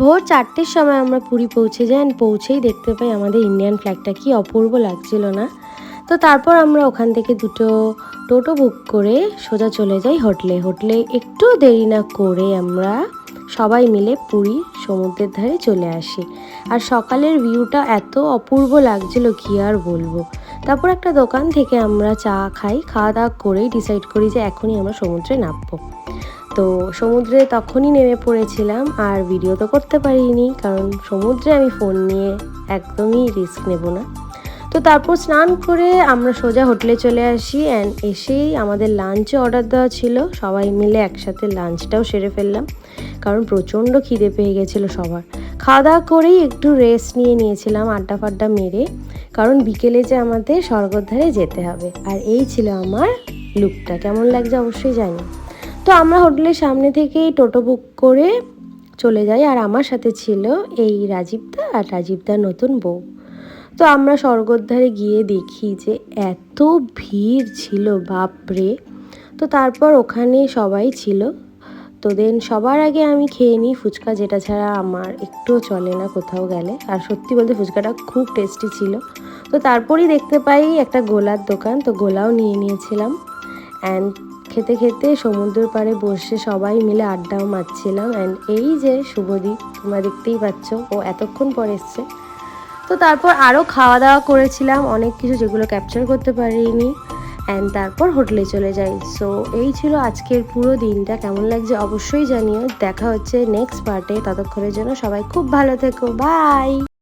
ভোর চারটের সময় আমরা পুরী পৌঁছে যাই পৌঁছেই দেখতে পাই আমাদের ইন্ডিয়ান ফ্ল্যাগটা কি অপূর্ব লাগছিল না। তো তারপর আমরা ওখান থেকে দুটো টোটো বুক করে সোজা চলে যাই হোটেলে। হোটেলে একটু দেরি না করে আমরা সবাই মিলে পুরী সমুদ্রের ধারে চলে আসি। আর সকালের ভিউটা এত অপূর্ব লাগছিল, কি আর বলব। তারপর একটা দোকান থেকে আমরা চা খাই খাওয়া দাওয়া করেই ডিসাইড করি যে এখনই আমরা সমুদ্রে নামবো। তো সমুদ্রে তখনই নেমে পড়েছিলাম আর ভিডিও তো করতে পারিনি, কারণ সমুদ্রে আমি ফোন নিয়ে একদমই রিস্ক নেব না। তো তারপর স্নান করে আমরা সোজা হোটেলে চলে আসি অ্যান্ড এসেই আমাদের লাঞ্চে অর্ডার দেওয়া ছিল। সবাই মিলে একসাথে লাঞ্চটাও সেরে ফেললাম, কারণ প্রচণ্ড খিদে পেয়ে গেছিল সবার। খাওয়া দাওয়া করেই একটু রেস্ট নিয়ে নিয়েছিলাম আড্ডা ফাড্ডা মেরে, কারণ বিকেলে যে আমাদের স্বর্গদ্বারে যেতে হবে। আর এই ছিল আমার লুকটা কেমন লাগছে অবশ্যই জানি। তো আমরা হোটেলের সামনে থেকেই টোটো বুক করে চলে যাই, আর আমার সাথে ছিল এই রাজীবদা আর রাজীবদার নতুন বউ। তো আমরা স্বর্গদ্বারে গিয়ে দেখি যে এত ভিড় ছিল, বাপরে। তো তারপর ওখানে সবাই ছিল। তো দেন সবার আগে আমি খেয়ে নিই ফুচকা, যেটা ছাড়া আমার একটুও চলে না, কোথাও গেলে। আর সত্যি বলতে ফুচকাটা খুব টেস্টি ছিল। তো তারপরেই দেখতে পাই একটা গোলার দোকান, তো গোলাও নিয়ে নিয়েছিলাম। অ্যান্ড খেতে খেতে সমুদ্রের পাড়ে বসে সবাই মিলে আড্ডাও মারছিলাম অ্যান্ড এই যে শুভদীপ, তোমরা দেখতেই পাচ্ছ, ও এতক্ষণ পর এসছে। তো তারপর আরও খাওয়া দাওয়া করেছিলাম, অনেক কিছু যেগুলো ক্যাপচার করতে পারিনি অ্যান্ড তারপর হোটেলে চলে যাই। সো এই ছিল আজকের পুরো দিনটা, কেমন লাগছে অবশ্যই জানিও। দেখা হচ্ছে নেক্সট পার্টে ততক্ষণের জন্য সবাই খুব ভালো থেকো বাই